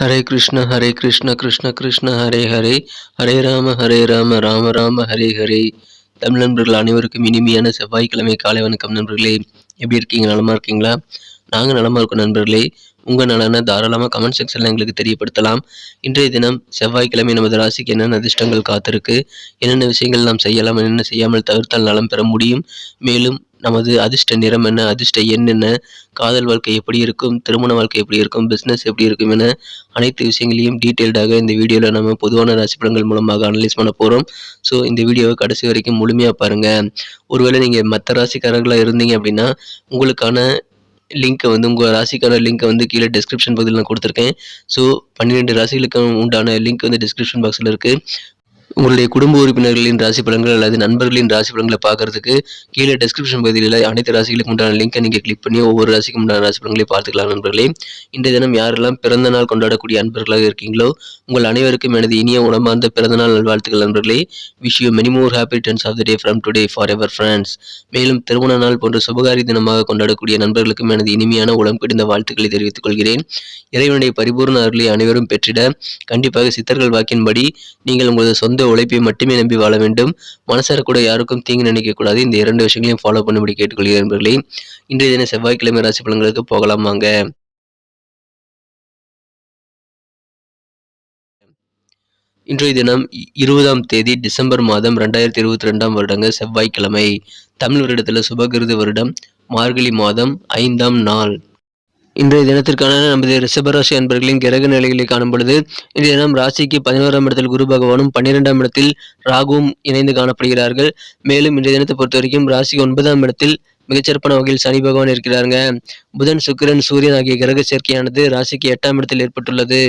ஹரே கிருஷ்ண ஹரே கிருஷ்ண கிருஷ்ண கிருஷ்ண ஹரே ஹரே. ஹரே ராம ஹரே ராம ராம ராம ஹரே ஹரே. தமிழ் நண்பர்கள் அனைவருக்கும் இனிமையான செவ்வாய்க்கிழமை காலை வணக்கம் நண்பர்களே. எப்படி இருக்கீங்க? நலமா இருக்கீங்களா? நாங்கள் நலமா இருக்கோம் நண்பர்களே. உங்கள் நலனை தாராளமாக கமெண்ட் செக்ஷனில் எங்களுக்கு தெரியப்படுத்தலாம். இன்றைய தினம் செவ்வாய்க்கிழமை நமது ராசிக்கு என்னென்ன அதிர்ஷ்டங்கள் காத்திருக்கு என்னென்ன விஷயங்கள் நாம் செய்யலாம் என்னென்ன செய்யாமல் தவிர்த்தால் நலம் பெற முடியும். மேலும் நமது அதிர்ஷ்ட நிறம் என்ன அதிர்ஷ்ட எண் என்ன காதல் வாழ்க்கை எப்படி இருக்கும் திருமண வாழ்க்கை எப்படி இருக்கும் பிஸ்னஸ் எப்படி இருக்கும் என அனைத்து விஷயங்களையும் டீட்டெயில்டாக இந்த வீடியோவில் நம்ம பொதுவான ராசிப்படங்கள் மூலமாக அனலைஸ் பண்ண போகிறோம் ஸோ இந்த வீடியோவை கடைசி வரைக்கும் முழுமையாக பாருங்கள் ஒருவேளை நீங்கள் மற்ற ராசிக்காரர்களாக இருந்தீங்க அப்படின்னா உங்களுக்கான லிங்க்கை வந்து உங்கள் ராசிக்கான லிங்க்கை வந்து கீழே டிஸ்கிரிப்ஷன் பகுதியில் நான் கொடுத்துருக்கேன். ஸோ பன்னிரெண்டு ராசிகளுக்கு உண்டான லிங்க் வந்து டிஸ்கிரிப்ஷன் பாக்ஸில் இருக்குது உங்களுடைய குடும்ப உறுப்பினர்களின் ராசி பலன்கள் அல்லது நண்பர்களின் ராசி பலன்களை பார்க்கறதுக்கு கீழே டெஸ்கிரிப்ஷன் பகுதியில் அனைத்து ராசிகளுக்கு உண்டான லிங்க்கை நீங்கள் கிளிக் பண்ணி ஒவ்வொரு ராசிக்கு உண்டான ராசி பலன்களை பார்த்துக்கலாம் நண்பர்களே. இந்த தினம் யாரெல்லாம் பிறந்த நாள் கொண்டாடக்கூடிய அன்பர்களாக இருக்கீங்களோ உங்கள் அனைவருக்கும் எனது இனிய உணமார்ந்த பிறந்தநாள் நல்வாழ்த்துக்கள் நண்பர்களே. Wish you many more happy returns of the day from today forever friends மேலும் திருமண நாள் போன்ற சுபகாரி தினமாக கொண்டாடக்கூடிய நண்பர்களுக்கும் எனது இனிமையான உளம் பிடிந்த வாழ்த்துக்களை தெரிவித்துக் கொள்கிறேன். இறைவனுடைய பரிபூர்ண அருளை அனைவரும் பெற்றிட கண்டிப்பாக சித்தர்கள் வாக்கின்படி நீங்கள் உங்களது சொந்த உழைப்பை மட்டுமே நம்பி வாழ வேண்டும். மனசார கூட யாருக்கும் தீங்கு நினைக்கக்கூடாது இந்த இரண்டு விஷயங்களையும் ஃபாலோ பண்ணும்படி கேட்டுக்கொள்கிறேன் நண்பர்களே. இன்றைய தின செவ்வாய்க்கிழமை ராசி பலன்களுக்கு போகலாம் வாங்க. இன்றைய தினம் இருபதாம் தேதி டிசம்பர் மாதம் ரெண்டாயிரத்தி இருபத்தி ரெண்டாம் வருடங்க செவ்வாய்க்கிழமை. தமிழ் வருடத்தில் சுபகிருது வருடம். மார்கழி மாதம் ஐந்தாம் நாள். இன்றைய தினத்திற்கான நமது ரிஷபராசி அன்பர்களின் கிரக நிலைகளை காணும் பொழுது இன்றைய தினம் ராசிக்கு பதினோராம் இடத்தில் குரு பகவானும் பன்னிரெண்டாம் இடத்தில் ராகுவும் இணைந்து காணப்படுகிறார்கள். மேலும் இன்றைய தினத்தை பொறுத்த வரைக்கும் ராசிக்கு ஒன்பதாம் இடத்தில் மிகச்சிறப்பான வகையில் சனி பகவான் இருக்கிறாருங்க. புதன் சுக்கிரன் சூரியன் ஆகிய கிரக சேர்க்கையானது ராசிக்கு எட்டாம் இடத்தில் ஏற்பட்டுள்ளது.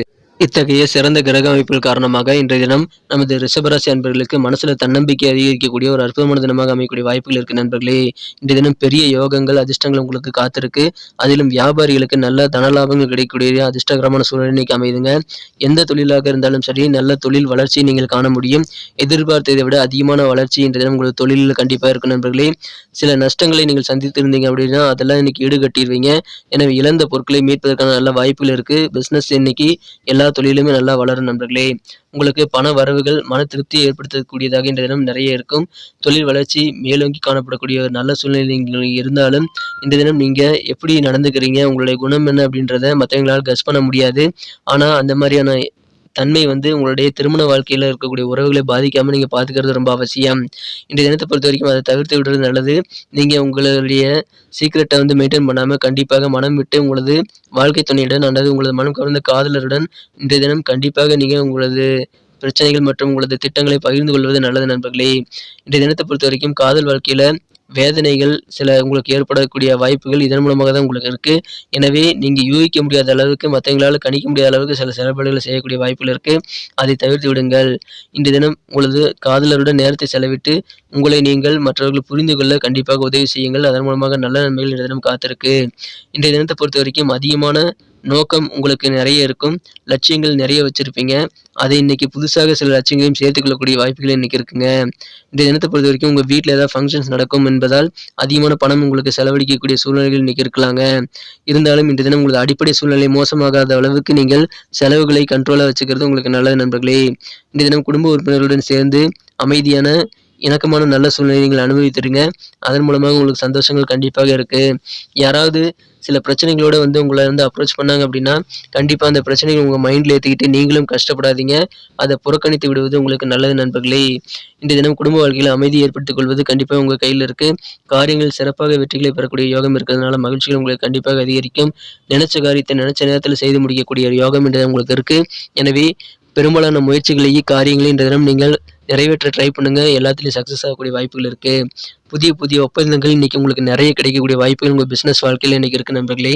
இத்தகைய சிறந்த கிரக அமைப்புகள் காரணமாக இன்றைய தினம் நமது ரிஷபராசி அன்பர்களுக்கு மனசுல தன்னம்பிக்கை அதிகரிக்கக்கூடிய ஒரு அற்புதமான தினமாக அமையக்கூடிய வாய்ப்புகள் இருக்கு நண்பர்களே. இன்றைய தினம் பெரிய யோகங்கள் அதிர்ஷ்டங்கள் உங்களுக்கு காத்திருக்கு. அதிலும் வியாபாரிகளுக்கு நல்ல தனலாபங்கள் கிடைக்கக்கூடிய அதிர்ஷ்டகரமான சூழல் இன்னைக்கு அமைதுங்க எந்த தொழிலாக இருந்தாலும் சரி நல்ல தொழில் வளர்ச்சியை நீங்கள் காண முடியும். எதிர்பார்த்ததை விட அதிகமான வளர்ச்சி இன்றைய தினம் உங்களுக்கு தொழிலில் கண்டிப்பாக இருக்கும் நண்பர்களே. சில நஷ்டங்களை நீங்கள் சந்தித்திருந்தீங்க அப்படின்னா அதெல்லாம் இன்னைக்கு ஈடுகட்டிடுவீங்க எனவே இழந்த பொருட்களை மீட்பதற்கான நல்ல வாய்ப்புகள் இருக்கு. பிசினஸ் இன்னைக்கு எல்லா தொழிலுமே நல்லா வளரும் நண்பர்களே. உங்களுக்கு பண வரவுகள் மன திருப்தியை ஏற்படுத்தக்கூடியதாக இந்த தினம் நிறைய இருக்கும். தொழில் வளர்ச்சி மேலோங்கி காணப்படக்கூடிய ஒரு நல்ல சூழ்நிலை இருந்தாலும் இந்த தினம் நீங்க எப்படி நடந்துக்கிறீங்க? உங்களுடைய குணம் என்ன அப்படின்றத மற்றவங்களால் கஸ் பண்ண முடியாது. ஆனா அந்த மாதிரியான தன்மை வந்து உங்களுடைய திருமண வாழ்க்கையில் இருக்கக்கூடிய உறவுகளை பாதிக்காமல் நீங்கள் பார்த்துக்கிறது ரொம்ப அவசியம். இந்த தினத்தை பொறுத்த வரைக்கும் அதை தவிர்த்து விடுறது நல்லது. நீங்கள் உங்களுடைய சீக்கிரட்டை வந்து மெயின்டைன் பண்ணாமல் கண்டிப்பாக மனம் விட்டு உங்களது வாழ்க்கை துணையுடன் அல்லது உங்களது மனம் கவர்ந்த காதலருடன் இன்றைய தினம் கண்டிப்பாக நீங்கள் உங்களது பிரச்சனைகள் மற்றும் உங்களது திட்டங்களை பகிர்ந்து கொள்வது நல்லது நண்பர்களே. இன்றைய தினத்தை பொறுத்த வரைக்கும் காதல் வாழ்க்கையில் வேதனைகள் சில உங்களுக்கு ஏற்படக்கூடிய வாய்ப்புகள் இதன் மூலமாக தான் உங்களுக்கு இருக்குது எனவே நீங்கள் யூகிக்க முடியாத அளவுக்கு மற்றவங்களால் கணிக்க முடியாத அளவுக்கு சில செயல்பாடுகளை செய்யக்கூடிய வாய்ப்புகள் இருக்குது அதை தவிர்த்து விடுங்கள். இன்று தினம் உங்களது காதலருடன் நேரத்தை செலவிட்டு உங்களை நீங்கள் மற்றவர்கள் புரிந்து கொள்ள கண்டிப்பாக உதவி செய்யுங்கள். அதன் மூலமாக நல்ல நன்மைகள் இன்றைய தினம் காத்திருக்கு. இன்றைய தினத்தை பொறுத்த வரைக்கும் அதிகமான நோக்கம் உங்களுக்கு நிறைய இருக்கும். லட்சியங்கள் நிறைய வச்சிருப்பீங்க. அதை இன்னைக்கு புதுசாக சில லட்சியங்களையும் சேர்த்துக்கொள்ளக்கூடிய வாய்ப்புகள் இன்றைக்கி இருக்குங்க. இந்த தினத்தை பொறுத்த வரைக்கும் உங்கள் வீட்டில் ஏதாவது ஃபங்க்ஷன்ஸ் நடக்கும் என்பதால் அதிகமான பணம் உங்களுக்கு செலவழிக்கக்கூடிய சூழ்நிலைகள் இன்றைக்கி இருக்கலாங்க. இருந்தாலும் இந்த தினம் உங்களது அடிப்படை சூழ்நிலை மோசமாகாத அளவுக்கு நீங்கள் செலவுகளை கண்ட்ரோலாக வச்சுக்கிறது உங்களுக்கு நல்லது நண்பர்களே. இந்த தினம் குடும்ப உறுப்பினர்களுடன் சேர்ந்து அமைதியான இணக்கமான நல்ல சூழ்நிலை நீங்கள் அனுபவித்திருங்க அதன் மூலமாக உங்களுக்கு சந்தோஷங்கள் கண்டிப்பாக இருக்குது யாராவது சில பிரச்சனைகளோட வந்து உங்களை வந்து அப்ரோச் பண்ணாங்க அப்படின்னா கண்டிப்பாக அந்த பிரச்சனைகள் உங்கள் மைண்டில் ஏற்றிக்கிட்டு நீங்களும் கஷ்டப்படாதீங்க. அதை புறக்கணித்து விடுவது உங்களுக்கு நல்லது நண்பர்களே. இந்த தினம் குடும்ப வாழ்க்கையில் அமைதி ஏற்படுத்திக் கொள்வது கண்டிப்பாக உங்கள் கையில் இருக்கு. காரியங்கள் சிறப்பாக வெற்றிகளை பெறக்கூடிய யோகம் இருக்கிறதுனால மகிழ்ச்சிகள் உங்களுக்கு கண்டிப்பாக அதிகரிக்கும். நினைச்ச காரியத்தை நினைச்ச நேரத்தில் செய்து முடிக்கக்கூடிய ஒரு யோகம் என்றது உங்களுக்கு இருக்கு. எனவே பெரும்பாலான முயற்சிகளையும் காரியங்களையும் இந்த தினம் நீங்கள் நிறைவேற்ற ட்ரை பண்ணுங்க. எல்லாத்துலேயும் சக்ஸஸ் ஆகக்கூடிய வாய்ப்புகள் இருக்குது புதிய புதிய ஒப்பந்தங்கள் இன்றைக்கி உங்களுக்கு நிறைய கிடைக்கக்கூடிய வாய்ப்புகள் உங்கள் பிஸ்னஸ் வாழ்க்கையில் இன்றைக்கி இருக்குது நண்பர்களே.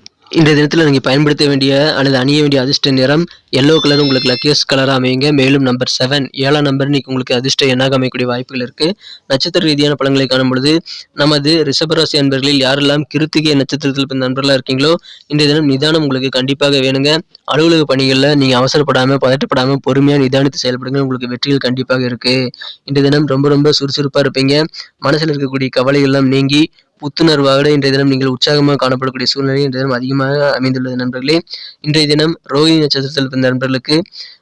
இன்றைய தினத்தில் நீங்கள் பயன்படுத்த வேண்டிய அல்லது அணிய வேண்டிய அதிர்ஷ்ட நிறம் எல்லோ கலர் உங்களுக்கு லக்கியஸ்ட் கலராக அமையுங்க. மேலும் நம்பர் செவன் ஏழாம் நம்பர் இன்றைக்கி உங்களுக்கு அதிர்ஷ்ட எண்ணாக அமையக்கூடிய வாய்ப்புகள் இருக்குது நட்சத்திர ரீதியான பலன்களை காணும் பொழுது நமது ரிஷபராசி அன்பர்களில் யாரெல்லாம் கிருத்திகை நட்சத்திரத்தில் பிறந்த நண்பர்களாக இருக்கீங்களோ இன்றைய தினம் நிதானம் உங்களுக்கு கண்டிப்பாக வேணுங்க. அலுவலக பணிகளில் நீங்கள் அவசரப்படாமல் பதட்டப்படாமல் பொறுமையாக நிதானித்து செயல்படுங்க உங்களுக்கு வெற்றிகள் கண்டிப்பாக இருக்குது இன்றைய தினம் ரொம்ப ரொம்ப சுறுசுறுப்பாக இருப்பீங்க. மனசில் இருக்கக்கூடிய கவலைகள்லாம் நீங்கி புத்துணர்வாக இன்றைய தினம் நீங்கள் உற்சாகமாக காணப்படக்கூடிய சூழ்நிலை இன்றைய தினம் அதிகமாக அமைந்துள்ளது நண்பர்களே. இன்றைய தினம் ரோஹிணி நட்சத்திரத்தில் பிறந்த நண்பர்களுக்கு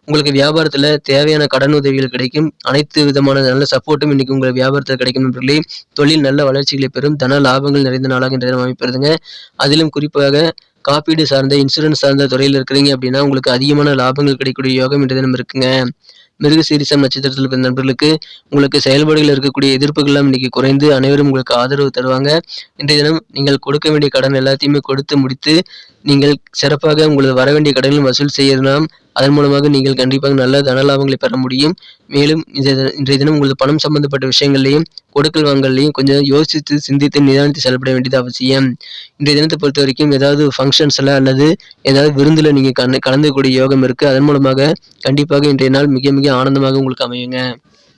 உங்களுக்கு வியாபாரத்தில் தேவையான கடன் உதவிகள் கிடைக்கும். அனைத்து விதமான நல்ல சப்போர்ட்டும் இன்னைக்கு உங்கள் வியாபாரத்தில் கிடைக்கும் நண்பர்களே. தொழில் நல்ல வளர்ச்சிகளை பெறும். தன லாபங்கள் நிறைந்த நாளாக இன்றைய தினம் அமைப்பதுங்க அதிலும் குறிப்பாக காப்பீடு சார்ந்த இன்சூரன்ஸ் சார்ந்த துறையில் இருக்கிறீங்க அப்படின்னா உங்களுக்கு அதிகமான லாபங்கள் கிடைக்கக்கூடிய யோகம் இன்றைய தினம் இருக்குங்க. மிருக சீரிசம் நட்சத்திரத்தில் பிறந்த நண்பர்களுக்கு உங்களுக்கு செயல்பாடுகள் இருக்கக்கூடிய எதிர்ப்புகள்லாம் இன்னைக்கு குறைந்து அனைவரும் உங்களுக்கு ஆதரவு தருவாங்க. இன்றைய தினம் நீங்கள் கொடுக்க வேண்டிய கடன் எல்லாத்தையுமே கொடுத்து முடித்து நீங்கள் சிறப்பாக உங்களது வர வேண்டிய கடன்களும் வசூல் செய்யலாம் அதன் மூலமாக நீங்கள் கண்டிப்பாக நல்ல தன லாபங்களை பெற முடியும். மேலும் இன்றைய தினம் உங்களது பணம் சம்பந்தப்பட்ட விஷயங்கள்லையும் கொடுக்கல் வாங்கலையும் கொஞ்சம் யோசித்து சிந்தித்து நிதானித்து செயல்பட வேண்டியது அவசியம். இன்றைய தினத்தை பொறுத்த வரைக்கும் ஏதாவது ஃபங்க்ஷன்ஸில் அல்லது ஏதாவது விருந்தில் நீங்கள் கலந்து கலந்துக்கூடிய யோகம் இருக்குது அதன் மூலமாக கண்டிப்பாக இன்றைய நாள் மிக மிக ஆனந்தமாக உங்களுக்கு அமையுங்க.